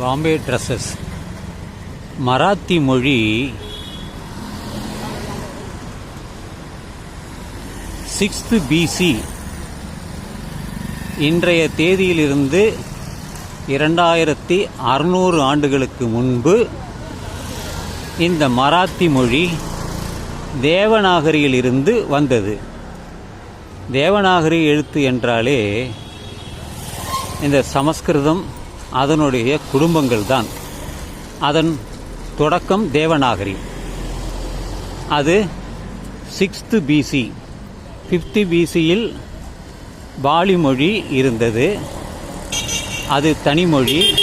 Bombay dresses. Marathi மொழி sixth PC இன்றைய தேதியிலிருந்து இரண்டாயிரத்தி அறுநூறு ஆண்டுகளுக்கு முன்பு இந்த மராத்தி மொழி தேவநாகரியிலிருந்து வந்தது. தேவநாகரி எழுத்து என்றாலே இந்த சமஸ்கிருதம் அதனுடைய குடும்பங்கள் தான். அதன் தொடக்கம் தேவநாகரி. அது சிக்ஸ்த்து பிசி ஃபிஃப்த்து பிசியில் பாலி மொழி இருந்தது. அது தனிமொழி.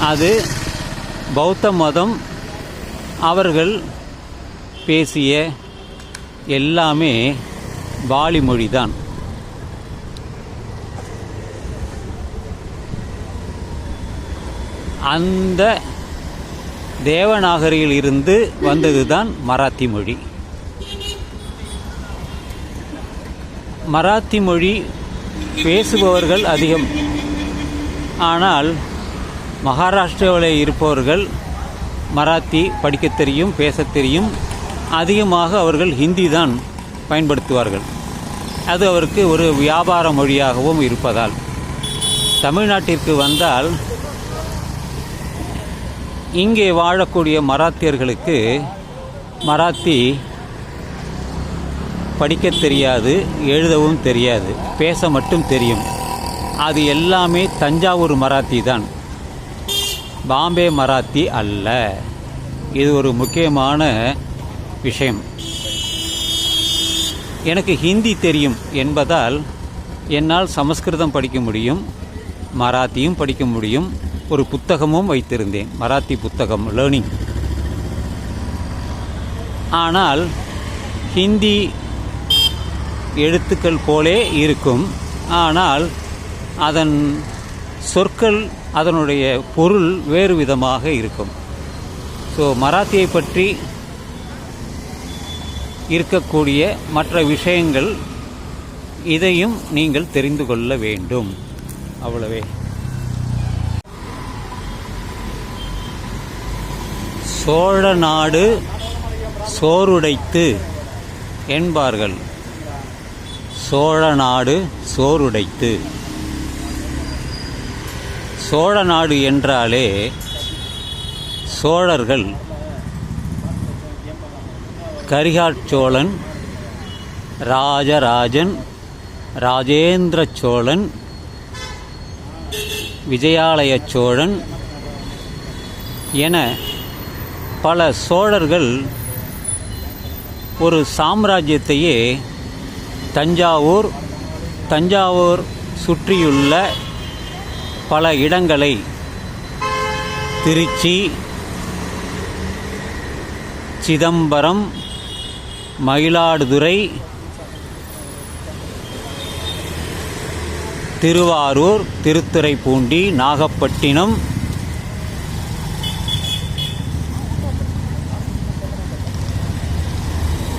அது பௌத்த மதம் அவர்கள் பேசிய எல்லாமே பாலி மொழிதான் அந்த தேவநாகரியில் இருந்து வந்தது தான் மராத்தி மொழி. மராத்தி மொழி பேசுபவர்கள் அதிகம். ஆனால் மகாராஷ்டிராவில் இருப்பவர்கள் மராத்தி படிக்க தெரியும் பேசத் தெரியும். அதிகமாக அவர்கள் ஹிந்தி தான் பயன்படுத்துவார்கள். அது அவருக்கு ஒரு வியாபார மொழியாகவும் இருப்பதால். தமிழ்நாட்டிற்கு வந்தால் இங்கே வாழக்கூடிய மராத்தியர்களுக்கு மராத்தி படிக்கத் தெரியாது எழுதவும் தெரியாது பேச மட்டும் தெரியும். அது எல்லாமே தஞ்சாவூர் மராத்தி தான். பாம்பே மராத்தி அல்ல. இது ஒரு முக்கியமான விஷயம். எனக்கு ஹிந்தி தெரியும் என்பதால் என்னால் சமஸ்கிருதம் படிக்க முடியும் மராத்தியும் படிக்க முடியும் ஒரு புத்தகமும் வைத்திருந்தேன். மராத்தி புத்தகம் லேர்னிங் ஆனால் ஹிந்தி எழுத்துக்கள் போலே இருக்கும். ஆனால் அதன் சொற்கள் அதனுடைய பொருள் வேறு விதமாக இருக்கும். ஸோ மராத்தியை பற்றி இருக்கக்கூடிய மற்ற விஷயங்கள் இதையும் நீங்கள் தெரிந்து கொள்ள வேண்டும். அவ்வளவே. சோழ நாடு சோறுடைத்து என்பார்கள். சோழ நாடு சோறுடைத்து சோழ நாடு என்றாலே சோழர்கள் கரிகாச்சோழன் ராஜராஜன் ராஜேந்திர சோழன் விஜயாலய சோழன் என பல சோழர்கள் ஒரு சாம்ராஜ்யத்தையே தஞ்சாவூர் தஞ்சாவூர் சுற்றியுள்ள பல இடங்களை திருச்சி சிதம்பரம் மயிலாடுதுறை திருவாரூர் திருத்துறைப்பூண்டி நாகப்பட்டினம்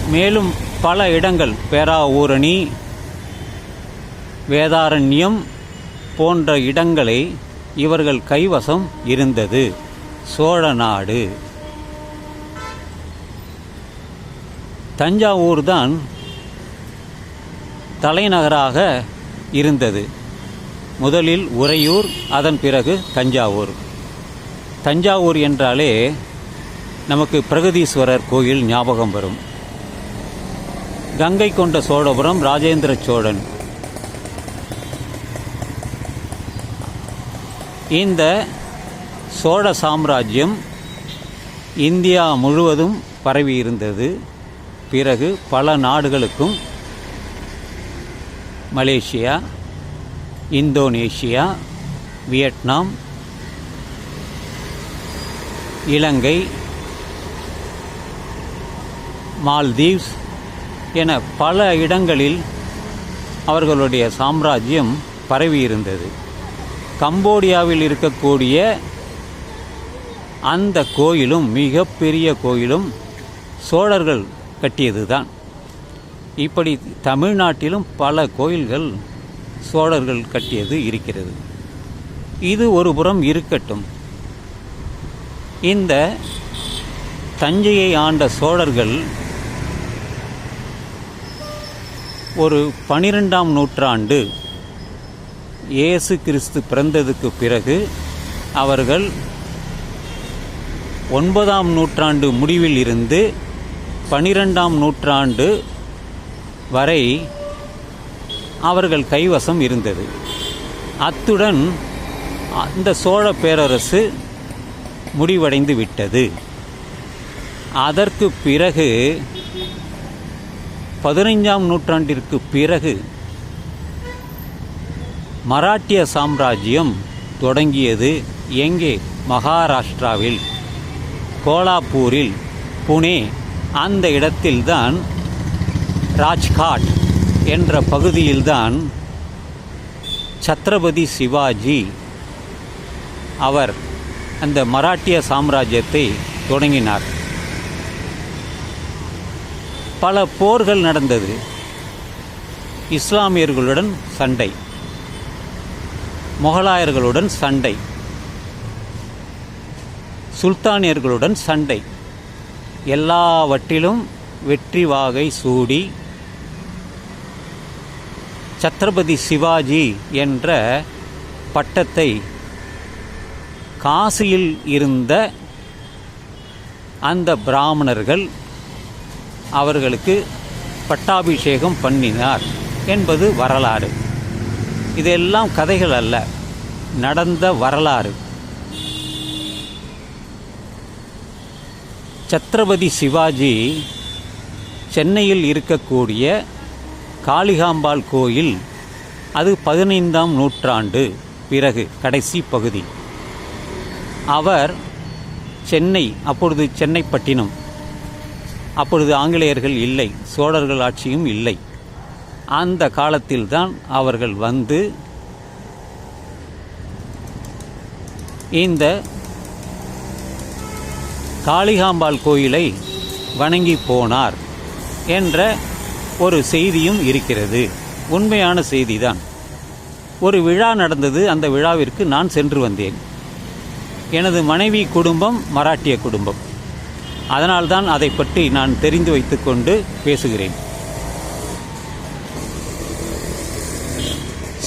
மேலும் பல இடங்கள் பேராவூரணி வேதாரண்யம் போன்ற இடங்களை இவர்கள் கைவசம் இருந்தது. சோழ நாடு. தஞ்சாவூர் தான் தலைநகராக இருந்தது. முதலில் உறையூர் அதன் பிறகு தஞ்சாவூர். தஞ்சாவூர் என்றாலே நமக்கு பிரகதீஸ்வரர் கோயில் ஞாபகம் வரும். கங்கை கொண்ட சோழபுரம் ராஜேந்திர சோழன். இந்த சோழ சாம்ராஜ்யம் இந்தியா முழுவதும் பரவி இருந்தது பிறகு பல நாடுகளுக்கும் Malaysia Indonesia Vietnam Ilangai Maldives என பல இடங்களில் அவர்களுடைய சாம்ராஜ்யம் பரவி இருந்தது கம்போடியாவில் இருக்கக்கூடிய அந்த கோயிலும் மிகப்பெரிய கோயிலும் சோழர்கள் கட்டியது தான் இப்படி தமிழ்நாட்டிலும் பல கோயில்கள் சோழர்கள் கட்டியது இருக்கிறது. இது ஒரு புறம் இருக்கட்டும். இந்த தஞ்சையை ஆண்ட சோழர்கள் ஒரு பனிரெண்டாம் நூற்றாண்டு இயேசு கிறிஸ்து பிறந்ததுக்கு பிறகு அவர்கள் ஒன்பதாம் நூற்றாண்டு முடிவில் இருந்து பனிரெண்டாம் நூற்றாண்டு வரை அவர்கள் கைவசம் இருந்தது. அத்துடன் அந்த சோழ பேரரசு முடிவடைந்து விட்டது. அதற்கு பிறகு பதினைஞ்சாம் நூற்றாண்டிற்கு பிறகு மராட்டிய சாம்ராஜ்யம் தொடங்கியது எங்கே? மகாராஷ்டிராவில். கோலாப்பூரில். புனே அந்த இடத்தில்தான் ராஜ்காட் என்ற பகுதியில்தான் சத்ரபதி சிவாஜி அவர் அந்த மராட்டிய சாம்ராஜ்யத்தை தொடங்கினார். பல போர்கள் நடந்தது. இஸ்லாமியர்களுடன் சண்டை. முகலாயர்களுடன் சண்டை. சுல்தானியர்களுடன் சண்டை. எல்லாவற்றிலும் வெற்றி வாகை சூடி சத்ரபதி சிவாஜி என்ற பட்டத்தை காசியில் இருந்த அந்த பிராமணர்கள் அவர்களுக்கு பட்டாபிஷேகம் பண்ணினார் என்பது வரலாறு. இதெல்லாம் கதைகள் அல்ல நடந்த வரலாறு. சத்ரபதி சிவாஜி சென்னையில் இருக்கக்கூடிய காளிகாம்பாள் கோயில் அது பதினைந்தாம் நூற்றாண்டு பிறகு கடைசி பகுதி. அவர் சென்னை அப்பொழுது சென்னைப்பட்டினம் அப்பொழுது ஆங்கிலேயர்கள் இல்லை சோழர்கள் ஆட்சியும் இல்லை. அந்த காலத்தில்தான் அவர்கள் வந்து இந்த காளிகாம்பாள் கோயிலை வணங்கி போனார் என்ற ஒரு செய்தியும் இருக்கிறது. உண்மையான செய்திதான். ஒரு விழா நடந்தது அந்த விழாவிற்கு நான் சென்று வந்தேன். எனது மனைவி குடும்பம் மராட்டிய குடும்பம். அதனால்தான் அதை பற்றி நான் தெரிந்து வைத்துக்கொண்டு பேசுகிறேன்.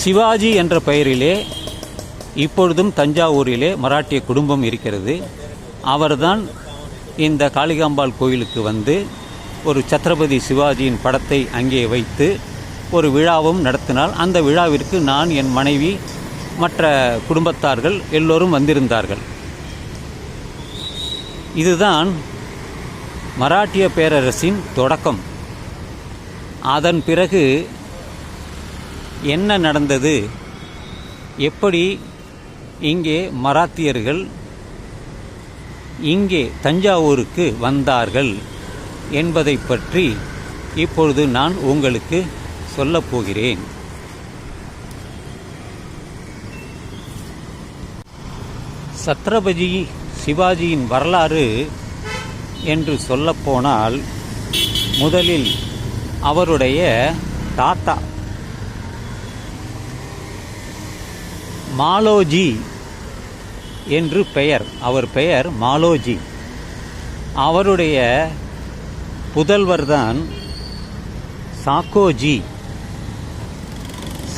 சிவாஜி என்ற பெயரிலே இப்பொழுதும் தஞ்சாவூரிலே மராட்டிய குடும்பம் இருக்கிறது. அவர்தான் இந்த காளிகாம்பாள் கோயிலுக்கு வந்து ஒரு சத்ரபதி சிவாஜியின் படத்தை அங்கே வைத்து ஒரு விழாவும் நடத்தினால் அந்த விழாவிற்கு நான் என் மனைவி மற்ற குடும்பத்தார்கள் எல்லோரும் வந்திருந்தார்கள். இதுதான் மராட்டிய பேரரசின் தொடக்கம். அதன் பிறகு என்ன நடந்தது? எப்படி இங்கே மராத்தியர்கள் இங்கே தஞ்சாவூருக்கு வந்தார்கள் என்பதை பற்றி இப்பொழுது நான் உங்களுக்கு சொல்லப் போகிறேன். சத்ரபதி சிவாஜியின் வரலாறு என்று சொல்லப்போனால் முதலில் அவருடைய தாத்தா மாலோஜி என்று பெயர். அவர் பெயர் மாலோஜி. அவருடைய புதல்வர்தான் சாக்கோஜி.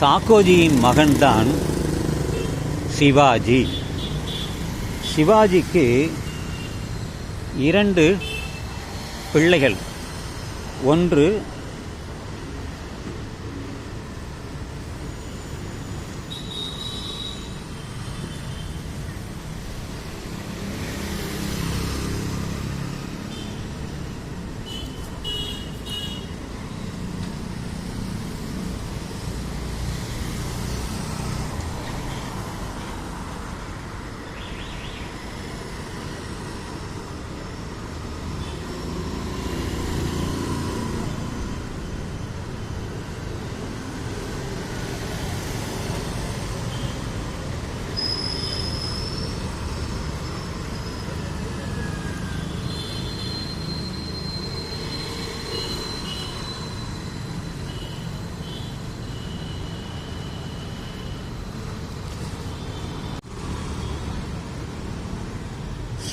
சாக்கோஜியின் மகன்தான் சிவாஜி. சிவாஜிக்கு இரண்டு பிள்ளைகள். ஒன்று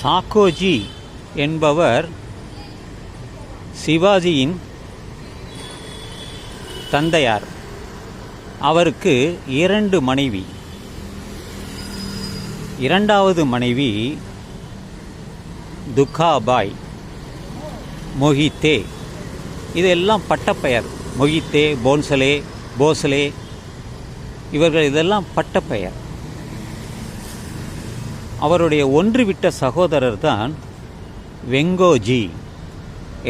சாக்கோஜி என்பவர் சிவாஜியின் தந்தையார். அவருக்கு இரண்டு மனைவி. இரண்டாவது மனைவி துக்காபாய் மொஹித்தே. இதெல்லாம் பட்டப்பெயர். மொஹித்தே போன்சலே போசலே. இவர்கள் இதெல்லாம் பட்டப்பெயர். அவருடைய ஒன்றுவிட்ட சகோதரர் தான் வெங்கோஜி.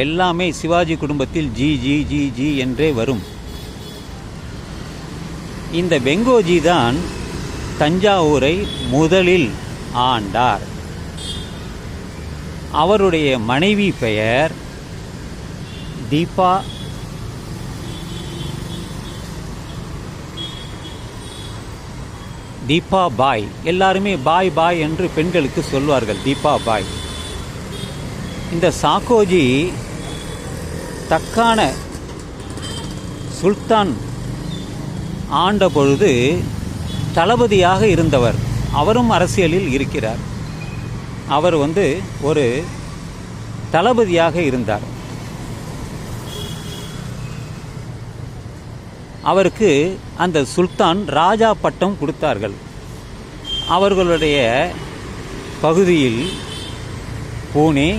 எல்லாமே சிவாஜி குடும்பத்தில் ஜி ஜி ஜி ஜி என்றே வரும். இந்த வெங்கோஜி தான் தஞ்சாவூரை முதலில் ஆண்டார். அவருடைய மனைவி பெயர் தீபா தீபா பாய். எல்லாருமே பாய் பாய் என்று பெண்களுக்கு சொல்வார்கள். தீபா பாய். இந்த சாக்கோஜி தக்கான சுல்தான் ஆண்ட பொழுது தளபதியாக இருந்தவர். அவரும் அரசியலில் இருக்கிறார். அவர் வந்து ஒரு தளபதியாக இருந்தார். அவருக்கு அந்த சுல்தான் ராஜா பட்டம் கொடுத்தார்கள். அவர்களுடைய பகுதியில் பூனே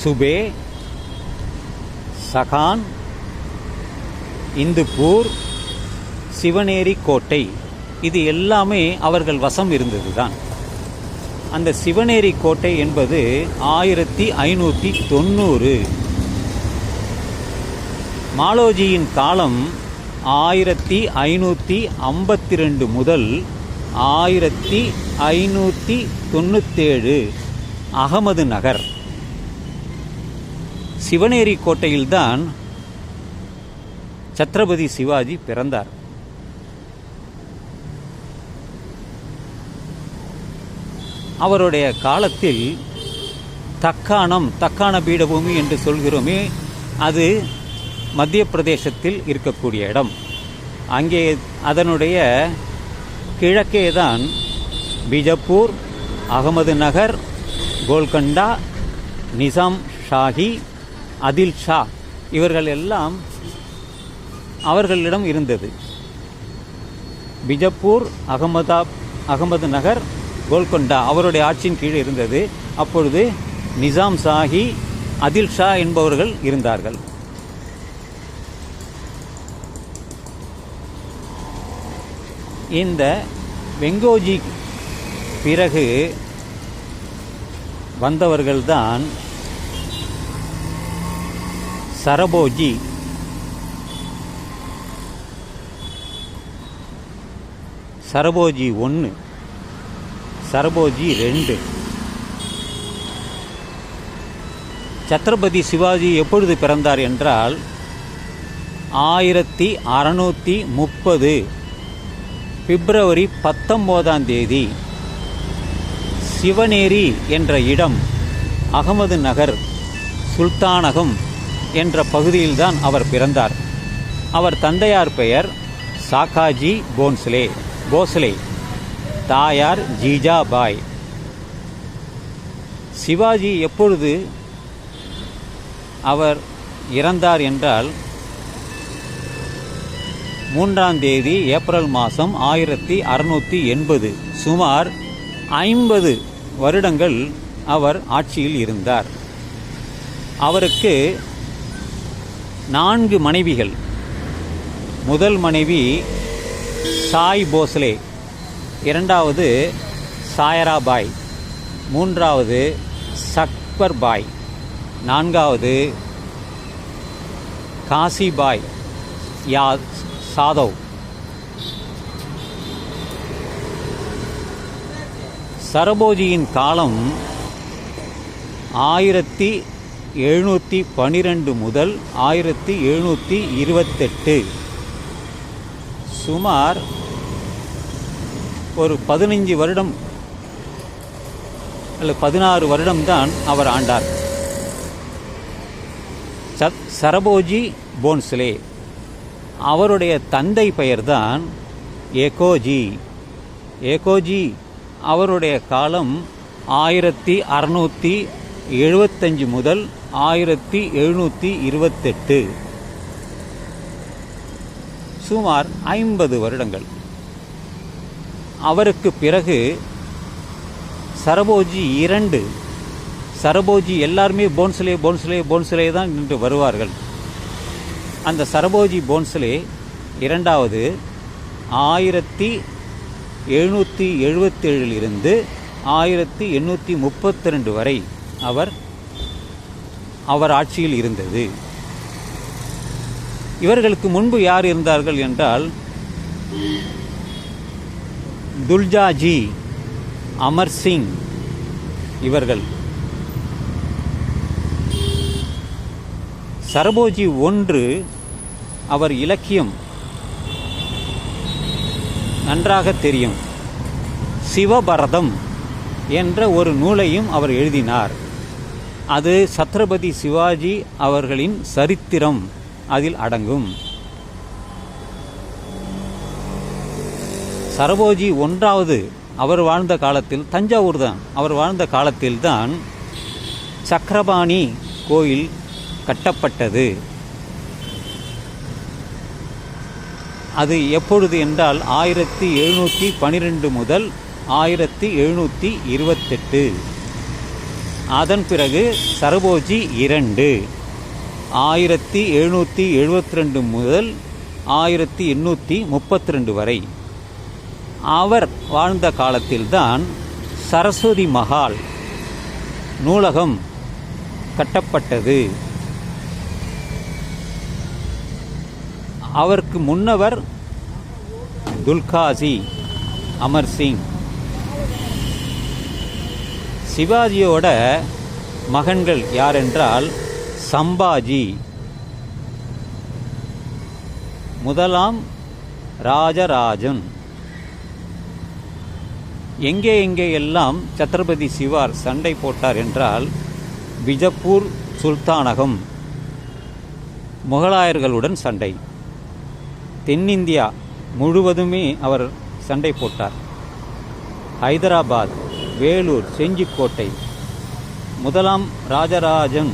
சுபே சகான் இந்துப்பூர் சிவனேரி கோட்டை இது எல்லாமே அவர்கள் வசம் இருந்தது தான் அந்த சிவனேரி கோட்டை என்பது ஆயிரத்தி ஐநூற்றி தொண்ணூறு. மாலோஜியின் காலம் ஆயிரத்தி ஐநூற்றி ஐம்பத்தி ரெண்டு முதல் ஆயிரத்தி ஐநூற்றி தொண்ணூத்தேழு அகமது நகர். சிவனேரி கோட்டையில்தான் சத்ரபதி சிவாஜி பிறந்தார். அவருடைய காலத்தில் தக்காணம் தக்காண பீடபூமி என்று சொல்கிறோமே அது மத்திய பிரதேசத்தில் இருக்கக்கூடிய இடம். அங்கே அதனுடைய கிழக்கே தான் பிஜப்பூர் அகமது நகர் கோல்கண்டா நிசாம் ஷாஹி அதில் ஷா. இவர்கள் எல்லாம் அவர்களிடம் இருந்தது. பிஜப்பூர் அகமதா அகமது நகர் கோல்கொண்டா அவருடைய ஆட்சியின் கீழ் இருந்தது. அப்பொழுது நிசாம் சாஹி அதில் ஷா என்பவர்கள் இருந்தார்கள். இந்த வெங்கோஜி பிறகு வந்தவர்கள்தான் சரபோஜி. சரபோஜி ஒன்று சரபோஜி ரெண்டு. சத்ரபதி சிவாஜி எப்பொழுது பிறந்தார் என்றால் ஆயிரத்தி அறநூற்றி முப்பது. பிப்ரவரி பத்தொம்போதாம் தேதி சிவனேரி என்ற இடம் அகமது நகர் சுல்தானகம் என்ற பகுதியில்தான் அவர் பிறந்தார். அவர் தந்தையார் பெயர் சாக்காஜி போன்ஸ்லே போஸ்லே தாயார் ஜீஜாபாய் சிவாஜி எப்பொழுது அவர் இறந்தார் என்றால் மூன்றாம் தேதி ஏப்ரல் மாதம் ஆயிரத்தி அறுநூற்றி எண்பது. சுமார் ஐம்பது வருடங்கள் அவர் ஆட்சியில் இருந்தார். அவருக்கு நான்கு மனைவிகள். முதல் மனைவி சாய் போஸ்லே இரண்டாவது சாயராபாய் மூன்றாவது சக்பர் பாய் நான்காவது காசிபாய் யா சாதவ். சரபோஜியின் காலம் ஆயிரத்தி எழுநூற்றி பன்னிரெண்டு முதல் ஆயிரத்தி எழுநூற்றி இருபத்தெட்டு. சுமார் ஒரு பதினைஞ்சு வருடம் அல்ல பதினாறு வருடம்தான் அவர் ஆண்டார். சத் சரபோஜி போன்ஸ்லே அவருடைய தந்தை பெயர்தான் ஏகோஜி. ஏகோஜி அவருடைய காலம் ஆயிரத்தி அறநூற்றி எழுபத்தஞ்சு முதல் ஆயிரத்தி எழுநூற்றி இருபத்தெட்டு. சுமார் ஐம்பது வருடங்கள். அவருக்கு பிறகு சரபோஜி இரண்டு. சரபோஜி எல்லாருமே போன்ஸ்லே போன்ஸ்லே போன்ஸ்லே தான் நின்று வருவார்கள். அந்த சரபோஜி போன்ஸ்லே இரண்டாவது ஆயிரத்தி எழுநூற்றி எழுபத்தேழிலிருந்து ஆயிரத்தி எண்ணூற்றி முப்பத்தி ரெண்டு வரை அவர் அவர் ஆட்சியில் இருந்தது. இவர்களுக்கு முன்பு யார் இருந்தார்கள் என்றால் துல்ஜாஜி அமர் சிங் இவர்கள். சரபோஜி ஒன்று அவர் இலக்கியம் நன்றாக தெரியும். சிவபரதம் என்ற ஒரு நூலையும் அவர் எழுதினார். அது சத்ரபதி சிவாஜி அவர்களின் சரித்திரம் அதில் அடங்கும். சரபோஜி ஒன்றாவது அவர் வாழ்ந்த காலத்தில் தஞ்சாவூர் தான் அவர் வாழ்ந்த காலத்தில்தான் சக்கரபாணி கோயில் கட்டப்பட்டது. அது எப்பொழுது என்றால் ஆயிரத்தி எழுநூற்றி பனிரெண்டு முதல் ஆயிரத்தி எழுநூற்றி இருபத்தெட்டு. அதன் பிறகு சரபோஜி இரண்டு. ஆயிரத்தி எழுநூற்றி எழுபத்தி ரெண்டு முதல் ஆயிரத்தி எண்ணூற்றி முப்பத்தி ரெண்டு வரை. அவர் வாழ்ந்த காலத்தில்தான் சரஸ்வதி மஹால் நூலகம் கட்டப்பட்டது. அவருக்கு முன்னவர் துல்காசி அமர் சிங். சிவாஜியோட மகன்கள் யாரென்றால் சம்பாஜி. முதலாம் ராஜராஜன். எங்கே எங்கே எல்லாம் சத்ரபதி சிவார் சண்டை போட்டார் என்றால் பிஜப்பூர் சுல்தானகம். முகலாயர்களுடன் சண்டை. தென்னிந்தியா முழுவதுமே அவர் சண்டை போட்டார். ஹைதராபாத் வேலூர் செஞ்சிக்கோட்டை. முதலாம் ராஜராஜன்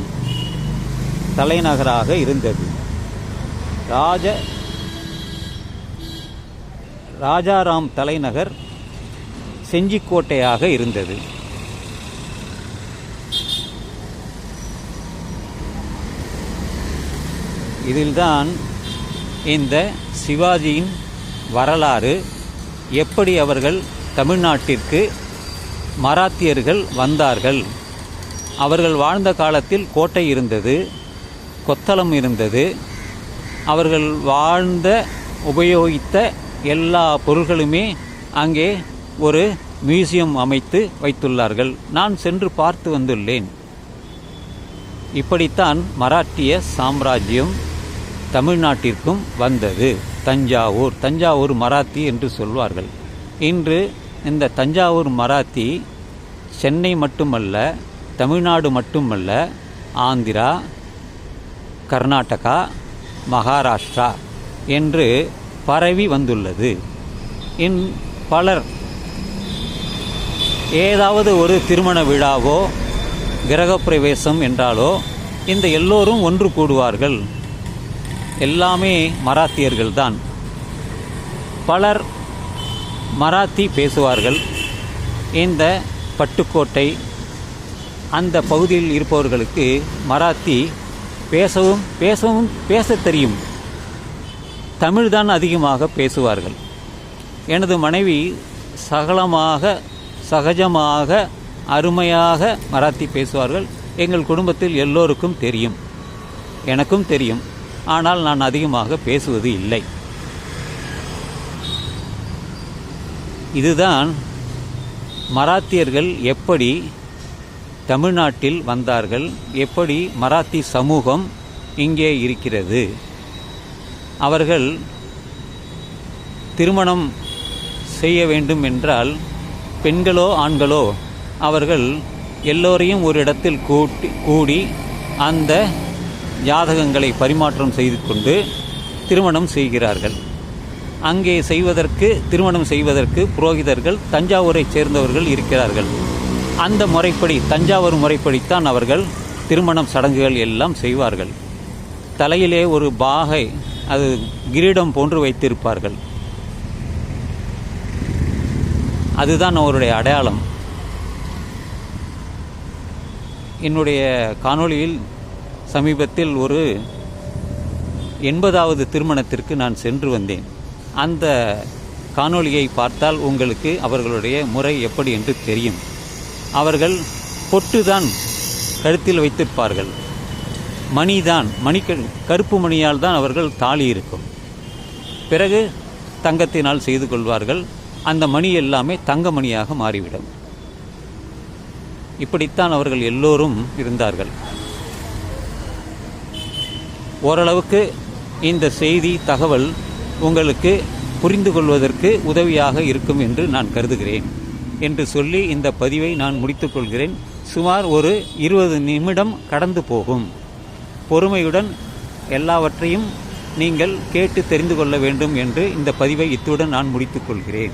தலைநகராக இருந்தது. ராஜ ராஜாராம் தலைநகர் செஞ்சிக்கோட்டையாக இருந்தது. இதில்தான் இந்த சிவாஜியின் வரலாறு எப்படி அவர்கள் தமிழ்நாட்டிற்கு மராத்தியர்கள் வந்தார்கள்? அவர்கள் வாழ்ந்த காலத்தில் கோட்டை இருந்தது கொத்தளம் இருந்தது. அவர்கள் வாழ்ந்த உபயோகித்த எல்லா பொருள்களுமே அங்கே ஒரு மியூசியம் அமைத்து வைத்துள்ளார்கள். நான் சென்று பார்த்து வந்துள்ளேன். இப்படித்தான் மராட்டிய சாம்ராஜ்யம் தமிழ்நாட்டிற்கும் வந்தது. தஞ்சாவூர். தஞ்சாவூர் மராத்தி என்று சொல்வார்கள். இன்று இந்த தஞ்சாவூர் மராத்தி சென்னை மட்டுமல்ல தமிழ்நாடு மட்டுமல்ல ஆந்திரா கர்நாடகா மகாராஷ்டிரா என்று பரவி வந்துள்ளது. இன் பலர் ஏதாவது ஒரு திருமண விழாவோ கிரகப்பிரவேசம் என்றாலோ இந்த எல்லோரும் ஒன்று கூடுவார்கள். எல்லாமே மராத்தியர்கள்தான். பலர் மராத்தி பேசுவார்கள். இந்த பட்டுக்கோட்டை அந்த பகுதியில் இருப்பவர்களுக்கு மராத்தி பேசவும் பேசவும் பேசத் தெரியும். தமிழ்தான் அதிகமாக பேசுவார்கள். எனது மனைவி சகலமாக சகஜமாக அருமையாக மராத்தி பேசுவார்கள். எங்கள் குடும்பத்தில் எல்லோருக்கும் தெரியும். எனக்கும் தெரியும். ஆனால் நான் அதிகமாக பேசுவது இல்லை. இதுதான் மராத்தியர்கள் எப்படி தமிழ்நாட்டில் வந்தார்கள் எப்படி மராத்தி சமூகம் இங்கே இருக்கிறது. அவர்கள் திருமணம் செய்ய வேண்டும் என்றால் பெண்களோ ஆண்களோ அவர்கள் எல்லோரையும் ஒரு இடத்தில் கூட்டி கூடி அந்த ஜாதகங்களை பரிமாற்றம் செய்து கொண்டு திருமணம் செய்கிறார்கள். அங்கே செய்வதற்கு திருமணம் செய்வதற்கு புரோகிதர்கள் தஞ்சாவூரைச் சேர்ந்தவர்கள் இருக்கிறார்கள். அந்த முறைப்படி தஞ்சாவூர் முறைப்படித்தான் அவர்கள் திருமணம் சடங்குகள் எல்லாம் செய்வார்கள். தலையிலே ஒரு பாகை அது கிரீடம் போன்று வைத்திருப்பார்கள். அதுதான் அவருடைய அடையாளம். என்னுடைய காணொளியில் சமீபத்தில் ஒரு எண்பதாவது திருமணத்திற்கு நான் சென்று வந்தேன். அந்த காணொளியை பார்த்தால் உங்களுக்கு அவர்களுடைய முறை எப்படி என்று தெரியும். அவர்கள் பொட்டுதான் கழுத்தில் வைத்திருப்பார்கள். மணிதான் மணி கருப்பு மணியால் தான் அவர்கள் தாலி இருக்கும். பிறகு தங்கத்தினால் செய்து கொள்வார்கள். அந்த மணி எல்லாமே தங்க மணியாக மாறிவிடும். இப்படித்தான் அவர்கள் எல்லோரும் இருந்தார்கள். ஓரளவுக்கு இந்த செய்தி தகவல் உங்களுக்கு புரிந்து கொள்வதற்கு உதவியாக இருக்கும் என்று நான் கருதுகிறேன் என்று சொல்லி இந்த பதிவை நான் முடித்துக்கொள்கிறேன் சுமார் ஒரு இருபது நிமிடம் கடந்து போகும். பொறுமையுடன் எல்லாவற்றையும் நீங்கள் கேட்டு தெரிந்து கொள்ள வேண்டும் என்று இந்த பதிவை இத்துடன் நான் முடித்துக்கொள்கிறேன்